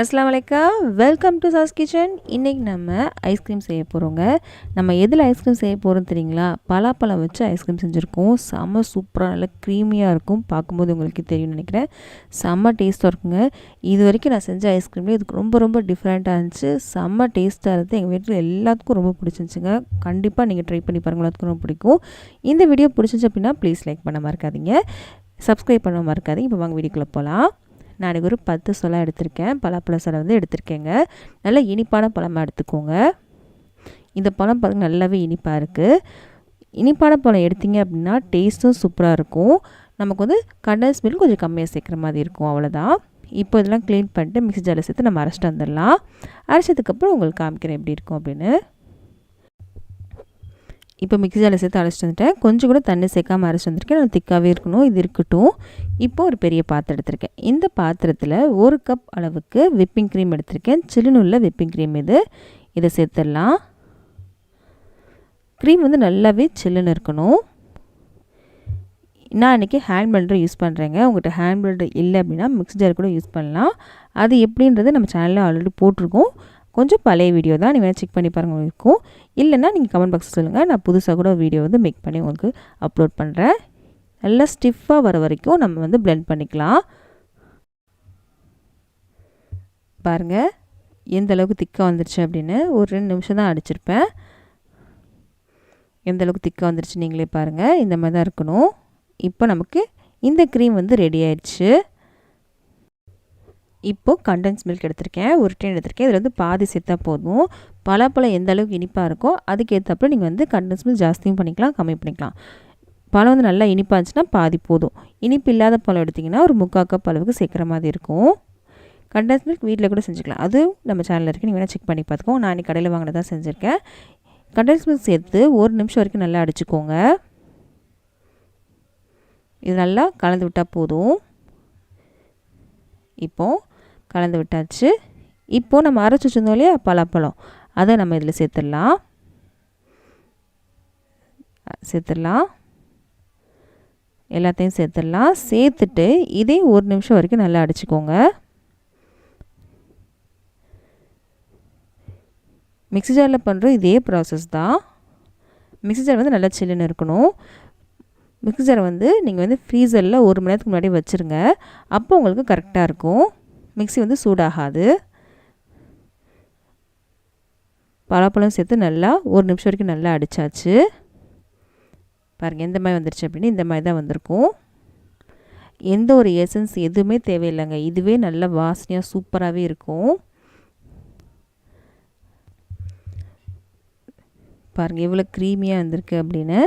அஸ்லாம் வலைக்கம். Welcome to sauce kitchen இன்றைக்கி நம்ம ஐஸ்கிரீம் செய்ய போகிறோங்க நம்ம எதில் ஐஸ்கிரீம் செய்ய போகிறோம் தெரியுங்களா? பலாப்பழம் வச்சு ஐஸ்கிரீம் செஞ்சுருக்கோம். செம்ம சூப்பராக நல்லா க்ரீமியாக இருக்கும். பார்க்கும்போது உங்களுக்கு தெரியும்னு நினைக்கிறேன். செம்ம டேஸ்ட்டாக இருக்குங்க. இது வரைக்கும் நான் செஞ்ச ஐஸ்கிரீம்லேயே இதுக்கு ரொம்ப ரொம்ப டிஃப்ரெண்ட்டாக இருந்துச்சு. செம்ம டேஸ்ட்டாக இருந்தது. எங்கள் வீட்டில் எல்லாத்துக்கும் ரொம்ப பிடிச்சிருந்துச்சுங்க. கண்டிப்பாக நீங்கள் ட்ரை பண்ணி பாருங்கள் எல்லாத்துக்கும் ரொம்ப பிடிக்கும். இந்த வீடியோ பிடிச்சிச்சு அப்படின்னா ப்ளீஸ் லைக் பண்ண மறக்காதீங்க. சப்ஸ்கிரைப் பண்ண மறக்காதீங்க. இப்போ வாங்க வீடியோக்குள்ளே போகலாம் நான் ஒரு பத்து சொலை எடுத்திருக்கேன். பலாப்பழ சொலை வந்து எடுத்திருக்கேங்க. நல்ல இனிப்பான பழமாக எடுத்துக்கோங்க. இந்த பழம் பார்த்து நல்லாவே இனிப்பாக இருக்குது இனிப்பான பழம் எடுத்திங்க அப்படின்னா டேஸ்ட்டும் சூப்பராக இருக்கும். நமக்கு வந்து கண்டன்ஸ் மில்க் கொஞ்சம் கம்மியாக சேர்க்குற மாதிரி இருக்கும் அவ்வளோதான் இப்போ இதெல்லாம் க்ளீன் பண்ணிட்டு மிக்சி ஜாரில் சேர்த்து நம்ம அரைச்சிட்டு வந்துடலாம். அரைச்சதுக்கப்புறம் உங்களுக்கு காமிக்கிறேன் எப்படி இருக்கும் அப்படின்னு. இப்போ மிக்சி ஜாரில் சேர்த்து அரைச்சிட்டு வந்துட்டேன். கொஞ்சம் கூட தண்ணி சேர்க்காமல் அரைச்சி வந்திருக்கேன். நான் திக்காகவே இருக்கணும். இது இருக்கட்டும். இப்போ ஒரு பெரிய பாத்திரம் எடுத்திருக்கேன். இந்த பாத்திரத்தில் ஒரு கப் அளவுக்கு விப்பிங் க்ரீம் எடுத்திருக்கேன். சில்லுனுள்ள விப்பிங் க்ரீம் இது. இதை சேர்த்துடலாம். க்ரீம் வந்து நல்லாவே சில்லுன்னு இருக்கணும். நான் இன்றைக்கி ஹேண்ட் பிளண்டர் யூஸ் பண்ணுறேங்க உங்கள்கிட்ட ஹேண்ட் பிளண்டர் இல்லை அப்படின்னா மிக்ஸ் ஜார் கூட யூஸ் பண்ணலாம். அது எப்படின்றது நம்ம சேனலில் ஆல்ரெடி போட்டிருக்கோம். கொஞ்சம் பழைய வீடியோ தான் நீங்கள் செக் பண்ணி பாருங்கள் இருக்கும். இல்லைன்னா நீங்கள் கமெண்ட் பாக்ஸ் சொல்லுங்கள் நான் புதுசாக கூட வீடியோ வந்து மேக் பண்ணி உங்களுக்கு அப்லோட் பண்ணுறேன் நல்லா ஸ்டிஃபாக வர வரைக்கும் நம்ம வந்து பிளெண்ட் பண்ணிக்கலாம். பாருங்கள் எந்த அளவுக்கு திக்காக வந்துருச்சு அப்படின்னு ஒரு ரெண்டு நிமிஷம் தான் அடிச்சிருப்பேன். எந்த அளவுக்கு திக்காக வந்துருச்சு நீங்களே பாருங்கள் இந்த மாதிரி தான் இருக்கணும். இப்போ நமக்கு இந்த க்ரீம் வந்து ரெடி ஆயிடுச்சு. இப்போது கண்டென்ஸ் மில்க் எடுத்திருக்கேன் ஒரு டென் எடுத்திருக்கேன். இதில் வந்து பாதி சேர்த்தா போதும். பலாப்பழம் எந்த அளவுக்கு இனிப்பாக இருக்கோ அதுக்கேற்றப்ப நீங்கள் வந்து கண்டென்ஸ் மில்க் ஜாஸ்தியும் பண்ணிக்கலாம் கம்மி பண்ணிக்கலாம். பழம் வந்து நல்லா இனிப்பாக இருந்துச்சுன்னா பாதி போதும். இனிப்பு இல்லாத பழம் எடுத்திங்கன்னா ஒரு முக்கால் கப் அளவுக்கு சேர்க்குற மாதிரி இருக்கும். கண்டென்ஸ் மில்க் வீட்டில் கூட செஞ்சுக்கலாம். அதுவும் நம்ம சேனலில் இருக்குது நீங்கள் வேணால் செக் பண்ணி பார்த்துக்கோங்க. நான் இன்னைக்கு கடையில் வாங்கினதாக செஞ்சுருக்கேன். கண்டென்ஸ் மில்க் சேர்த்து ஒரு நிமிஷம் வரைக்கும் நல்லா அடிச்சுக்கோங்க. இது நல்லா கலந்து விட்டால் போதும். இப்போது கலந்து விட்டாச்சு இப்போது நம்ம அரைச்சி வச்சுருந்தோம் இல்லையா? பலாப்பழம். அதை நம்ம இதில் சேர்த்துடலாம். சேர்த்துடலாம். எல்லாத்தையும் சேர்த்துடலாம். சேர்த்துட்டு இதே ஒரு நிமிஷம் வரைக்கும் நல்லா அடிச்சுக்கோங்க. மிக்சி ஜாரில் பண்ணுற இதே ப்ராசஸ் தான். மிக்சி ஜார் வந்து நல்லா சில்லுன்னு இருக்கணும். மிக்சி ஜார் வந்து நீங்கள் வந்து ஃப்ரீசரில் ஒரு மணி நேரத்துக்கு முன்னாடி வச்சுருங்க. அப்போ உங்களுக்கு கரெக்டாக இருக்கும். மிக்சி வந்து சூடாகாது. பலாப்பழம் சேர்த்து நல்லா ஒரு நிமிஷம் வரைக்கும் நல்லா அடித்தாச்சு பாருங்கள் எந்த மாதிரி வந்துருச்சு அப்படின்னு இந்த மாதிரி தான் வந்திருக்கும். எந்த ஒரு எசன்ஸ் எதுவுமே தேவையில்லைங்க. இதுவே நல்ல வாசனையாக சூப்பராகவே இருக்கும். பாருங்கள் எவ்வளோ க்ரீமியாக வந்திருக்கு அப்படின்னு.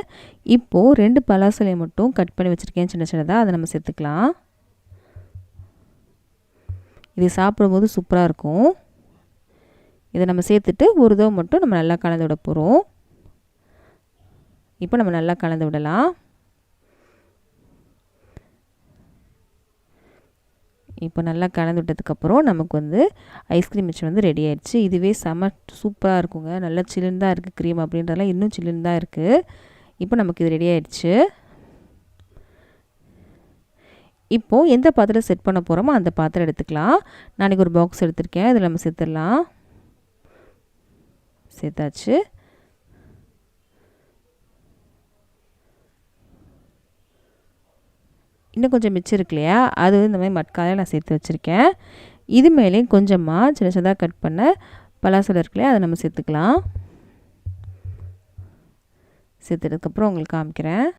இப்போது ரெண்டு பலாசலையை மட்டும் கட் பண்ணி வச்சுருக்கேன் சின்ன சின்னதாக அதை நம்ம சேர்த்துக்கலாம். இது சாப்பிடும்போது சூப்பராக இருக்கும். இதை நம்ம சேர்த்துட்டு ஒரு தோ மட்டும் நம்ம நல்லா கலந்து விட போகிறோம் இப்போ நம்ம நல்லா கலந்து விடலாம். இப்போ நல்லா கலந்து விட்டதுக்கப்புறம் நமக்கு வந்து ஐஸ்கிரீம் மிச்சம் வந்து ரெடி ஆயிடுச்சு. இதுவே செம சூப்பராக இருக்குங்க. நல்லா சில்லுன்னு தான் இருக்குது க்ரீம் அப்படின்றதெல்லாம் இன்னும் சில்லுன்னு தான் இருக்குது இப்போ நமக்கு இது ரெடி ஆயிடுச்சு. இப்போது எந்த பாத்திரம் செட் பண்ண போகிறோமோ அந்த பாத்திரம் எடுத்துக்கலாம். நாளைக்கு ஒரு பாக்ஸ் எடுத்திருக்கேன். இதில் நம்ம சேர்த்துடலாம். சேர்த்தாச்சு. இன்னும் கொஞ்சம் மிச்சம் இருக்கு இல்லையா? அது இந்த மாதிரி மட்காலையில் நான் சேர்த்து வச்சுருக்கேன். இது மேலேயும் கொஞ்சமாக சின்ன சின்னதாக கட் பண்ண பலாசலை இருக்கு இல்லையா? அதை நம்ம சேர்த்துக்கலாம். சேர்த்துட்டதுக்கப்புறம் உங்களுக்கு காமிக்கிறேன்.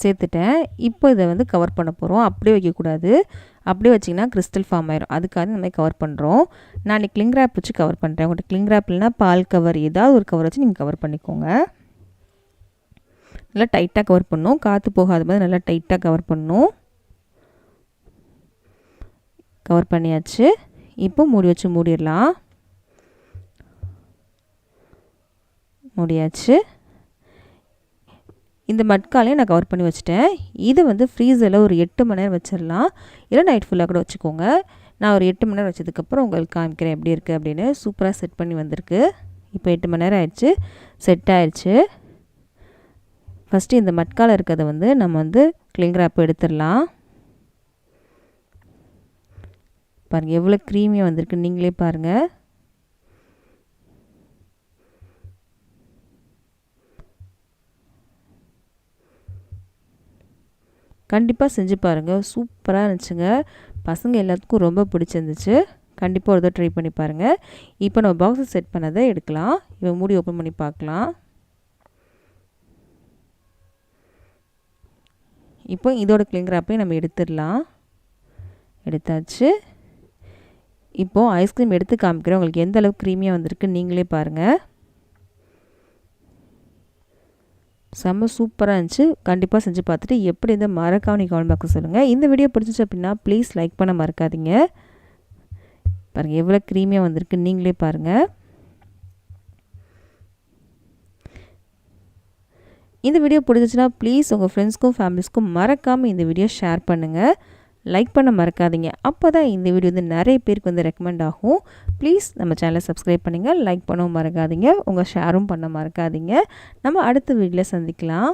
சேர்த்துட்டேன். இப்போ இதை வந்து கவர் பண்ண போகிறோம் அப்படியே வைக்கக்கூடாது. அப்படியே வச்சிங்கன்னா கிறிஸ்டல் ஃபார்ம் ஆயிரும். அதுக்காக இந்த மாதிரி கவர் பண்ணுறோம் நான் கிளிங் ரேப் வச்சு கவர் பண்ணுறேன் உங்கள்கிட்ட கிளிங் ரேப் இல்லைனா பால் கவர் ஏதாவது ஒரு கவர் வச்சு நீங்கள் கவர் பண்ணிக்கோங்க. நல்லா டைட்டாக கவர் பண்ணும் காற்று போகாத மாதிரி நல்லா டைட்டாக கவர் பண்ணும் கவர் பண்ணியாச்சு. இப்போ மூடி வச்சு மூடிடலாம். மூடியாச்சு. இந்த மட்காலையும் நான் கவர் பண்ணி வச்சுட்டேன். இது வந்து ஃப்ரீசரில் ஒரு எட்டு மணி நேரம் வச்சிடலாம். இல்லை நைட் ஃபுல்லாக கூட வச்சுக்கோங்க. நான் ஒரு எட்டு மணி நேரம் வச்சதுக்கப்புறம் உங்களுக்கு காமிக்கிறேன் எப்படி இருக்குது அப்படின்னு. சூப்பராக செட் பண்ணி வந்திருக்கு. இப்போ எட்டு மணி நேரம் ஆயிடுச்சு. செட் ஆயிடுச்சு. ஃபஸ்ட்டு இந்த மட்கால இருக்கிறத வந்து நம்ம வந்து கிளிங் ரேப் எடுத்துடலாம். பாருங்கள் எவ்வளோ க்ரீமியாக வந்திருக்கு. நீங்களே பாருங்கள் கண்டிப்பாக செஞ்சு பாருங்கள் சூப்பராக இருந்துச்சுங்க. பசங்க எல்லாத்துக்கும் ரொம்ப பிடிச்சிருந்துச்சு. கண்டிப்பாக ஒரு தடவை ட்ரை பண்ணி பாருங்கள் இப்போ நம்ம பாக்ஸை செட் பண்ணதை எடுக்கலாம். இவன் மூடி ஓப்பன் பண்ணி பார்க்கலாம். இப்போ இதோட கிளிங்கிறாப்பையும் நம்ம எடுத்துடலாம். எடுத்தாச்சு. இப்போது ஐஸ்கிரீம் எடுத்து காமிக்கிறேன். உங்களுக்கு எந்த அளவுக்கு க்ரீமியாக வந்திருக்கு நீங்களே பாருங்கள் செம்ம சூப்பராக இருந்துச்சு. கண்டிப்பாக செஞ்சு பார்த்துட்டு எப்படி இந்த மறக்காம நீங்கள் கமெண்ட் பாக்ஸ் சொல்லுங்கள் இந்த வீடியோ பிடிச்சிச்சு அப்படின்னா ப்ளீஸ் லைக் பண்ண மறக்காதீங்க. பாருங்கள் எவ்வளோ க்ரீமியாக வந்திருக்கு. நீங்களே பாருங்கள் இந்த வீடியோ பிடிச்சிச்சுன்னா ப்ளீஸ் உங்கள் ஃப்ரெண்ட்ஸ்க்கும் ஃபேமிலிஸ்க்கும் மறக்காமல் இந்த வீடியோ ஷேர் பண்ணுங்கள் லைக் பண்ண மறக்காதீங்க. அப்போ தான் இந்த வீடியோ வந்து நிறைய பேருக்கு வந்து ரெக்கமெண்ட் ஆகும். ப்ளீஸ் நம்ம சேனலை சப்ஸ்கிரைப் பண்ணுங்கள் லைக் பண்ணவும் மறக்காதீங்க. உங்கள் ஷேரும் பண்ண மறக்காதீங்க. நம்ம அடுத்த வீடியோவில் சந்திக்கலாம்.